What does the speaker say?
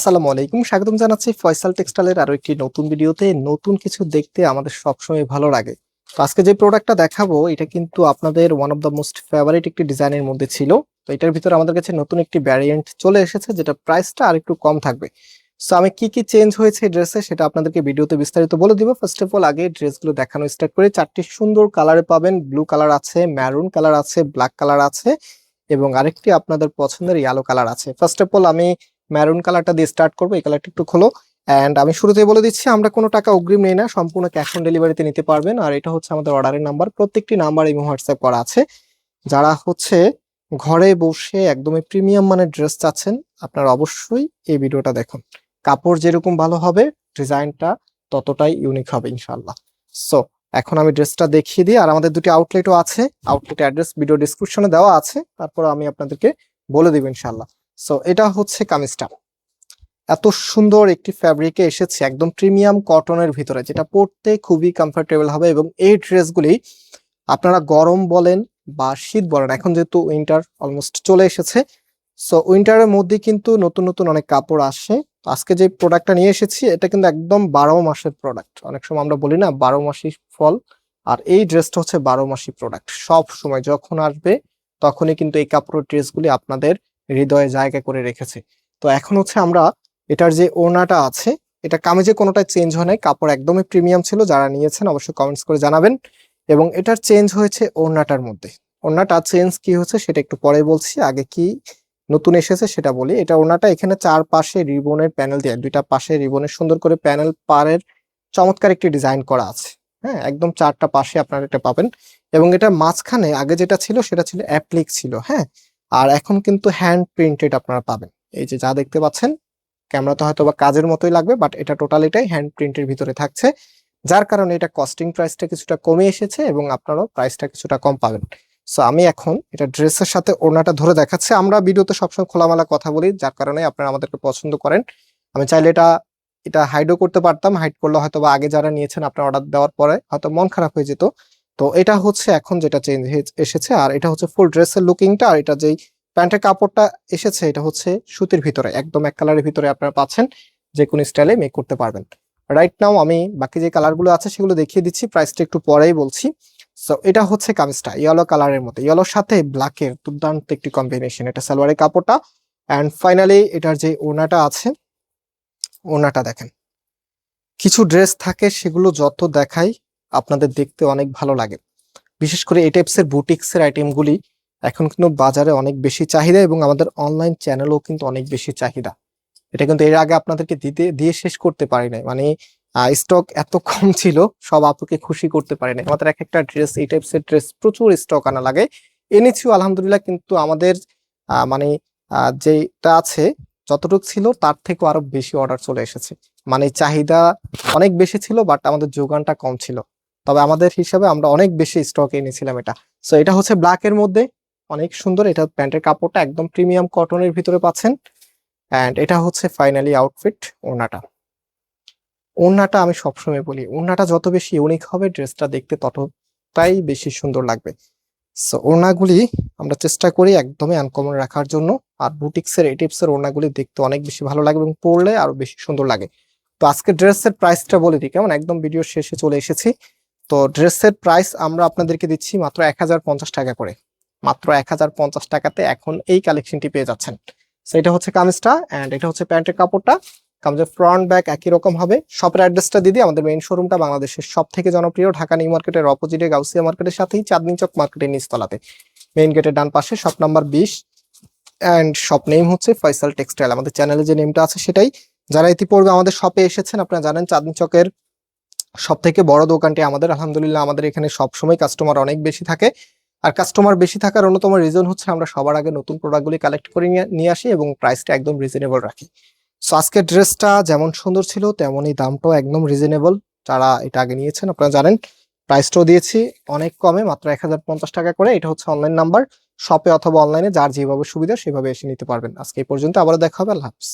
আসসালামু আলাইকুম। স্বাগতম জানাচ্ছি ফয়সাল টেক্সটাইলের আরও একটি নতুন ভিডিওতে। নতুন কিছু দেখতে আমাদের সবসময় ভালো লাগে। তো আজকে যে প্রোডাক্টটা দেখাবো, এটা কিন্তু আপনাদের one of the most favourite একটি ডিজাইনের মধ্যে ছিল। তো এটার ভিতরে আমাদের কাছে নতুন একটি ভ্যারিয়েন্ট চলে এসেছে, যেটা প্রাইসটা আর একটু কম থাকবে। সো আমি কি কি চেঞ্জ হয়েছে ড্রেসে সেটা আপনাদেরকে ভিডিওতে বিস্তারিত বলে দিব। ফার্স্ট অফ অল আগে ড্রেসগুলো দেখানো স্টার্ট করে, চারটি সুন্দর কালারে পাবেন। ব্লু কালার আছে ম্যারুন কালার আছে ব্ল্যাক কালার আছে, এবং আরেকটি আপনাদের পছন্দের ইয়েলো কালার আছে। ফার্স্ট অফ অল আমি ম্যারুন কালারটা দিয়ে স্টার্ট করব, এই কালারটা একটু খোলো। অ্যান্ড আমি শুরুতেই বলে দিচ্ছি, আমরা কোনো টাকা অগ্রিম নেই না, সম্পূর্ণ ক্যাশ অন ডেলিভারিতে নিতে পারবেন। আর এটা হচ্ছে আমাদের অর্ডারের নাম্বার প্রত্যেকটি নাম্বার এবং হোয়াটসঅ্যাপ করা আছে। যারা হচ্ছে ঘরে বসে একদমই প্রিমিয়াম মানের ড্রেস চাচ্ছেন, আপনারা অবশ্যই এই ভিডিওটা দেখুন। কাপড় যেরকম ভালো হবে, ডিজাইনটা ততটাই ইউনিক হবে ইনশাল্লাহ সো এখন আমি ড্রেসটা দেখিয়ে দিই, আর আমাদের দুটি আউটলেটও আছে। আউটলেট অ্যাড্রেস ভিডিও ডিসক্রিপশনে দেওয়া আছে, তারপর আমি আপনাদেরকে বলে দিব ইনশাল্লাহ সো এটা হচ্ছে কামিজটা। এত সুন্দর একটি ফ্যাব্রিকে এসেছে একদম প্রিমিয়াম কটনের ভিতরে, যেটা পরতে খুবই কমফোর্টেবল হবে এবং এই ড্রেসগুলি আপনারা গরম বলেন বা শীত বলেন, এখন যেহেতু উইন্টার অলমোস্ট চলে এসেছে সো উইন্টারের মধ্যে কিন্তু নতুন নতুন অনেক কাপড় আসে। আজকে যে প্রোডাক্টটা নিয়ে এসেছি, এটা কিন্তু একদম বারো মাসের প্রোডাক্ট অনেক সময় আমরা বলি না, বারো মাসি ফল, আর এই ড্রেসটা হচ্ছে বারো মাসি প্রোডাক্ট সব সময় যখন আসবে, তখনই কিন্তু এই কাপড়ের ড্রেসগুলি আপনাদের হৃদয়ে জায়গা করে রেখেছে। তো এখন হচ্ছে আমরা এটার যে ওড়নাটা আছে, এটা কামিজে কোনোটাই চেঞ্জ হয় নাই। কাপড় একদমই প্রিমিয়াম ছিল, যারা নিয়েছেন অবশ্যই কমেন্টস করে জানাবেন। এবং এটার চেঞ্জ হয়েছে ওড়নাটার মধ্যে। ওড়নাটা চেঞ্জ কি হচ্ছে সেটা একটু পরে বলছি। আগে কি নতুন এসেছে সেটা বলি। এটা ওড়নাটা এখানে চার পাশে রিবনের প্যানেল দিয়ে, দুইটা পাশে রিবনের সুন্দর করে প্যানেল পারের চমৎকার একটি ডিজাইন করা আছে। হ্যাঁ একদম চারটা পাশে আপনারা এটা পাবেন। এবং এটা মাঝখানে আগে যেটা ছিল সেটা ছিল অ্যাপ্লিক ছিল। হ্যাঁ আর এখন কিন্তু হ্যান্ড প্রিন্টেড আপনারা পাবেন। এই যে যা দেখতে পাচ্ছেন ক্যামেরাতে হয়তো বা কাজের মতোই লাগবে বাট এটা টোটালিটাই হ্যান্ড প্রিন্টের ভিতরে থাকছে, যার কারণে এটা কস্টিং প্রাইসটা কিছুটা কমে এসেছে এবং আপনারাও প্রাইসটা কিছুটা কম পাবেন। সো আমি এখন এটা ড্রেসের সাথে ওড়নাটা ধরে দেখাচ্ছি। আমরা ভিডিওতে সবসময় খোলামেলা কথা বলি, যার কারণে আপনারা আমাদেরকে পছন্দ করেন। আমি চাইলে এটা এটা হাইডও করতে পারতাম হাইড করলে হয়তো বা আগে যারা নিয়েছেন আপনার অর্ডার দেওয়ার পরে হয়তো মন খারাপ হয়ে যেত। তো এটা হচ্ছে এখন যেটা চেঞ্জ এসেছে, আর এটা হচ্ছে ফুল ড্রেসের লুকিংটা আর এটা যেই প্যান্টের কাপড়টা এসেছে, এটা হচ্ছে সুতির ভিতরে, একদম এক কালারের ভিতরে আপনারা পাচ্ছেন, যে কোনো স্টাইলে মেক করতে পারবেন। রাইট নাও আমি বাকি যে কালারগুলো আছে সেগুলো দেখিয়ে দিচ্ছি প্রাইসটা একটু পরেই বলছি। সো এটা হচ্ছে কামিজটা ইয়েলো কালারের মতো ইয়েলোর সাথে ব্ল্যাকের দুর্দান্ত একটি কম্বিনেশন এটা সালোয়ারের কাপড়টা। অ্যান্ড ফাইনালি এটার যে ওনাটা আছে ওনাটা দেখেন। কিছু ড্রেস থাকে সেগুলো যত দেখাই আপনাদের দেখতে অনেক ভালো লাগে। বিশেষ করে এই টাইপসের বুটিক্সের আইটেমগুলি এখন কিন্তু বাজারে অনেক বেশি চাহিদা এবং আমাদের অনলাইন চ্যানেলও কিন্তু অনেক বেশি চাহিদা। এটা কিন্তু এর আগে আপনাদেরকে দিতে, দিয়ে শেষ করতে পারি নাই। মানে স্টক এত কম ছিল, সব আপুকে খুশি করতে পারি নাই। আমাদের এক একটা ড্রেস এই টাইপসের ড্রেস প্রচুর স্টক আনা লাগে। এনেছিও আলহামদুলিল্লাহ, কিন্তু আমাদের মানে যেটা আছে, যতটুকু ছিল, তার থেকেও আরও বেশি অর্ডার চলে এসেছে। মানে চাহিদা অনেক বেশি ছিল বাট আমাদের যোগানটা কম ছিল। তবে আমাদের হিসাবে আমরা অনেক বেশি স্টক এনেছিলাম এটা। সো এটা হচ্ছে ব্ল্যাক এর মধ্যে, অনেক সুন্দর। এটা প্যান্টের কাপড়টা একদম প্রিমিয়াম কটনের ভিতরে পাচ্ছেন। অ্যান্ড এটা হচ্ছে ফাইনালি আউটফিট ওনাটা ওনাটা আমি সবসময় বলি ওনাটা যত বেশি ইউনিক হবে, ড্রেসটা দেখতে ততটাই বেশি সুন্দর লাগবে। সো ওড়নাগুলি আমরা চেষ্টা করি একদমই আনকমন রাখার জন্য। আর বুটিক্সের এই টিপসের ওড়নাগুলি দেখতে অনেক বেশি ভালো লাগে এবং পরলে আরও বেশি সুন্দর লাগে। তো আজকে ড্রেসের প্রাইসটা বলে দিই, কেমন? একদম ভিডিও শেষে চলে এসেছি। তো ড্রেসের প্রাইস আমরা আপনাদেরকে দিচ্ছি মাত্র এক হাজার পঞ্চাশ টাকা করে। মাত্র এক হাজার পঞ্চাশ টাকাতে এখন এই কালেকশনটি পেয়ে যাচ্ছেন। এটা হচ্ছে কামিজটা অ্যান্ড এটা হচ্ছে প্যান্টের কাপড়টা। কামিজের ফ্রন্ট ব্যাক একই রকম হবে। শপের অ্যাড্রেসটা দিদি আমাদের মেইন শোরুমটা বাংলাদেশের সব থেকে জনপ্রিয়, ঢাকা নিউ মার্কেটের অপোজিটে গাউসিয়া মার্কেটের সাথেই চাঁদনি চক মার্কেটের নিচতলাতে। মেইন গেটের ডান পাশে শপ নাম্বার বিশ। অ্যান্ড শপ নেম হচ্ছে ফয়সাল টেক্সটাইল আমাদের চ্যানেলে যে নেমটা আছে সেটাই। যারা ইতিপূর্বে আমাদের শপে এসেছেন, আপনারা জানেন চাঁদনি চকের সব থেকে বড় দোকানটি আমাদের, আলহামদুলিল্লাহ আমাদের এখানে সবসময় কাস্টমার অনেক বেশি থাকে। আর কাস্টমার বেশি থাকার অন্যতম রিজন হচ্ছে আমরা সবার আগে নতুন প্রোডাক্টগুলি কালেক্ট করে নিয়ে আসি এবং প্রাইসটা একদম রিজনেবল রাখি। সো আজকের ড্রেসটা যেমন সুন্দর ছিল, তেমনই দামটাও একদম রিজনেবল যারা এটা আগে নিয়েছেন, আপনারা জানেন প্রাইসটাও দিয়েছি অনেক কমে, মাত্র এক হাজার পঞ্চাশ টাকা করে। এটা হচ্ছে অনলাইন নাম্বার শপে অথবা অনলাইনে যার যেভাবে সুবিধা, সেভাবে এসে নিতে পারবেন। আজকে এই পর্যন্ত আবার দেখা হবে। আল্লাহ হাফিজ।